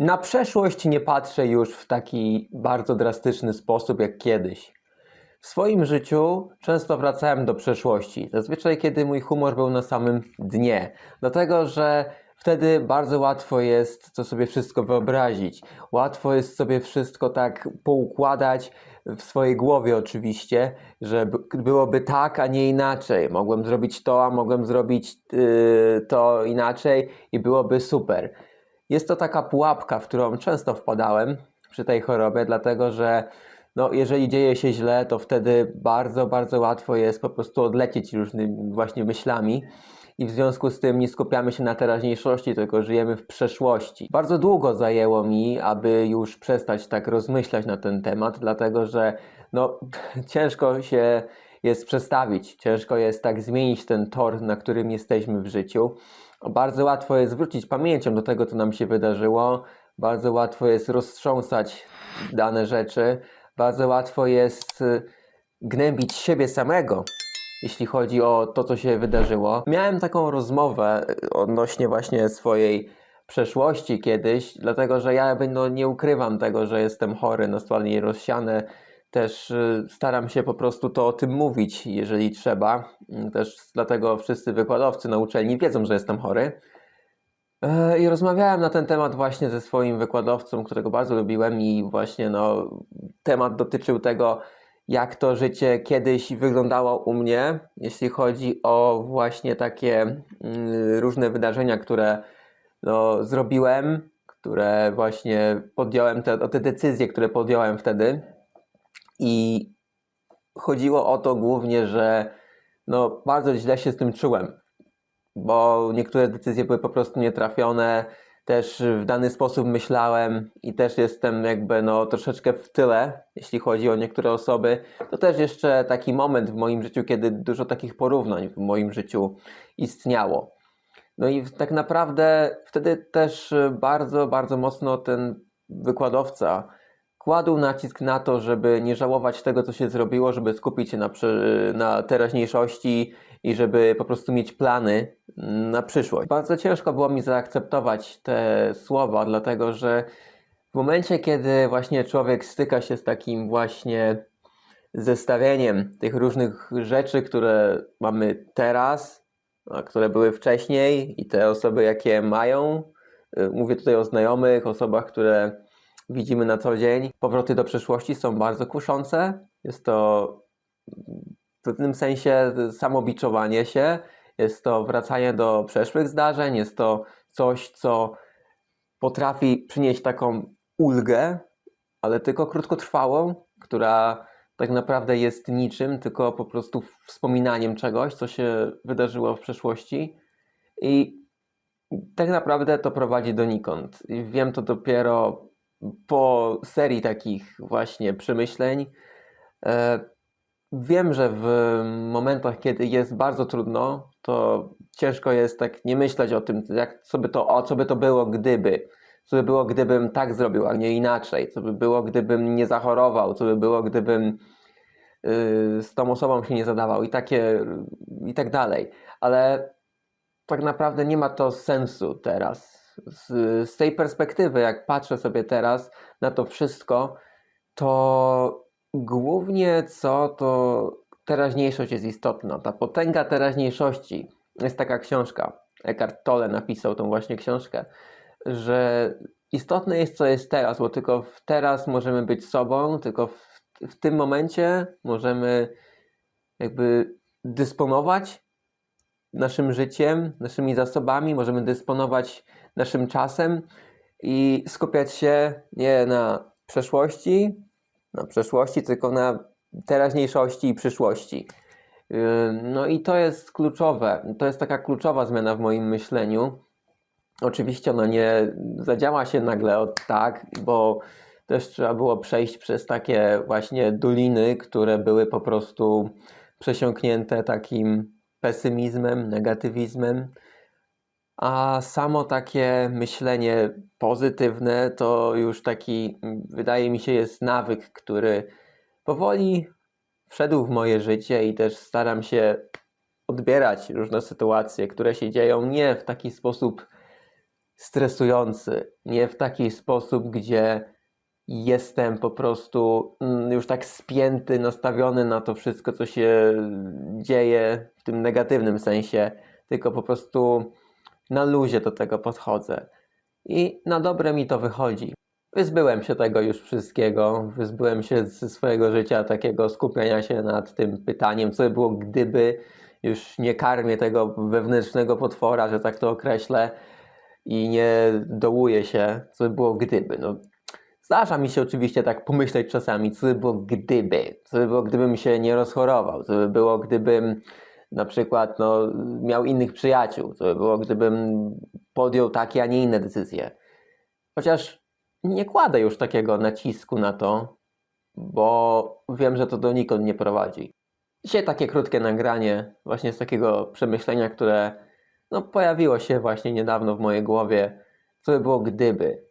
Na przeszłość nie patrzę już w taki bardzo drastyczny sposób jak kiedyś. W swoim życiu często wracałem do przeszłości, zazwyczaj kiedy mój humor był na samym dnie, dlatego że wtedy bardzo łatwo jest to sobie wszystko wyobrazić. Łatwo jest sobie wszystko tak poukładać w swojej głowie oczywiście, że byłoby tak, a nie inaczej. Mogłem zrobić to, a mogłem zrobić yy, to inaczej i byłoby super. Jest to taka pułapka, w którą często wpadałem przy tej chorobie, dlatego że no, jeżeli dzieje się źle, to wtedy bardzo, bardzo łatwo jest po prostu odlecieć różnymi właśnie myślami i w związku z tym nie skupiamy się na teraźniejszości, tylko żyjemy w przeszłości. Bardzo długo zajęło mi, aby już przestać tak rozmyślać na ten temat, dlatego że no, ciężko się jest przestawić, ciężko jest tak zmienić ten tor, na którym jesteśmy w życiu. Bardzo łatwo jest wrócić pamięcią do tego, co nam się wydarzyło, bardzo łatwo jest roztrząsać dane rzeczy, bardzo łatwo jest y, gnębić siebie samego, jeśli chodzi o to, co się wydarzyło. Miałem taką rozmowę y, odnośnie właśnie swojej przeszłości kiedyś, dlatego że ja no, nie ukrywam tego, że jestem chory na stwardnienie rozsiane. Też y, staram się po prostu to o tym mówić, jeżeli trzeba. Y, Też dlatego wszyscy wykładowcy na uczelni wiedzą, że jestem chory. E, I rozmawiałem na ten temat właśnie ze swoim wykładowcą, którego bardzo lubiłem, i właśnie no, temat dotyczył tego, jak to życie kiedyś wyglądało u mnie, jeśli chodzi o właśnie takie mm, różne wydarzenia, które no, zrobiłem, które właśnie podjąłem, te, o te decyzje, które podjąłem wtedy. I chodziło o to głównie, że no, bardzo źle się z tym czułem bo niektóre decyzje były po prostu nietrafione. Też w dany sposób myślałem i też jestem jakby no troszeczkę w tyle, jeśli chodzi o niektóre osoby. To też jeszcze taki moment w moim życiu, kiedy dużo takich porównań w moim życiu istniało. No i tak naprawdę wtedy też bardzo, bardzo mocno ten wykładowca kładł nacisk na to, żeby nie żałować tego, co się zrobiło, żeby skupić się na, na teraźniejszości i żeby po prostu mieć plany na przyszłość. Bardzo ciężko było mi zaakceptować te słowa, dlatego że w momencie, kiedy właśnie człowiek styka się z takim właśnie zestawieniem tych różnych rzeczy, które mamy teraz, a które były wcześniej i te osoby, jakie mają, y, mówię tutaj o znajomych, osobach, które widzimy na co dzień. Powroty do przeszłości są bardzo kuszące. Jest to w pewnym sensie samobiczowanie się, jest to wracanie do przeszłych zdarzeń, jest to coś, co potrafi przynieść taką ulgę, ale tylko krótkotrwałą, która tak naprawdę jest niczym, tylko po prostu wspominaniem czegoś, co się wydarzyło w przeszłości. I tak naprawdę to prowadzi donikąd. I wiem to dopiero po serii takich właśnie przemyśleń. E, Wiem, że w momentach, kiedy jest bardzo trudno, to ciężko jest tak nie myśleć o tym, jak, co by to, o co by to było, gdyby. Co by było, gdybym tak zrobił, a nie inaczej. Co by było, gdybym nie zachorował. Co by było, gdybym yy, z tą osobą się nie zadawał i takie, i tak dalej. Ale tak naprawdę nie ma to sensu teraz. Z, z tej perspektywy, jak patrzę sobie teraz na to wszystko, to głównie co to teraźniejszość jest istotna. Ta potęga teraźniejszości. Jest taka książka. Eckhart Tolle napisał tą właśnie książkę, że istotne jest co jest teraz, bo tylko w teraz możemy być sobą, tylko w, w tym momencie możemy jakby dysponować naszym życiem, naszymi zasobami, możemy dysponować naszym czasem i skupiać się nie na przeszłości, na przeszłości, tylko na teraźniejszości i przyszłości. Yy, No i to jest kluczowe. To jest taka kluczowa zmiana w moim myśleniu. Oczywiście ona nie zadziała się nagle od tak, bo też trzeba było przejść przez takie właśnie doliny, które były po prostu przesiąknięte takim pesymizmem, negatywizmem. A samo takie myślenie pozytywne to już taki, mm, wydaje mi się, jest nawyk, który powoli wszedł w moje życie i też staram się odbierać różne sytuacje, które się dzieją nie w taki sposób stresujący. Nie w taki sposób, gdzie jestem po prostu mm, już tak spięty, nastawiony na to wszystko, co się dzieje w tym negatywnym sensie, tylko po prostu na luzie do tego podchodzę. I na dobre mi to wychodzi. Wyzbyłem się tego już wszystkiego, wyzbyłem się ze swojego życia takiego skupiania się nad tym pytaniem, co by było gdyby, już nie karmię tego wewnętrznego potwora, że tak to określę i nie dołuję się, co by było gdyby. No, zdarza mi się oczywiście tak pomyśleć czasami, co by było gdyby, co by było gdybym się nie rozchorował, co by było gdybym na przykład no, miał innych przyjaciół, co by było gdybym podjął takie, a nie inne decyzje. Chociaż nie kładę już takiego nacisku na to, bo wiem, że to donikąd nie prowadzi. Dzisiaj takie krótkie nagranie właśnie z takiego przemyślenia, które no, pojawiło się właśnie niedawno w mojej głowie. Co by było gdyby?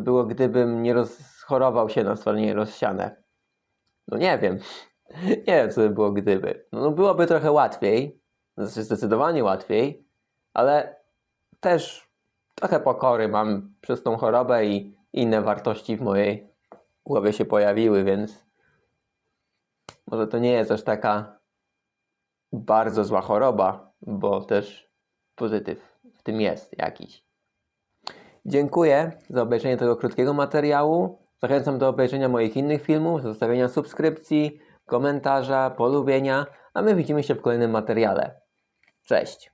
Było gdybym nie rozchorował się na stworzenie rozsiane? No nie wiem. Nie wiem, co by było gdyby. No, no byłoby trochę łatwiej, znaczy zdecydowanie łatwiej, ale też trochę pokory mam przez tą chorobę i inne wartości w mojej głowie się pojawiły, więc może to nie jest aż taka bardzo zła choroba, bo też pozytyw w tym jest jakiś. Dziękuję za obejrzenie tego krótkiego materiału. Zachęcam do obejrzenia moich innych filmów, zostawienia subskrypcji, komentarza, polubienia, a my widzimy się w kolejnym materiale. Cześć!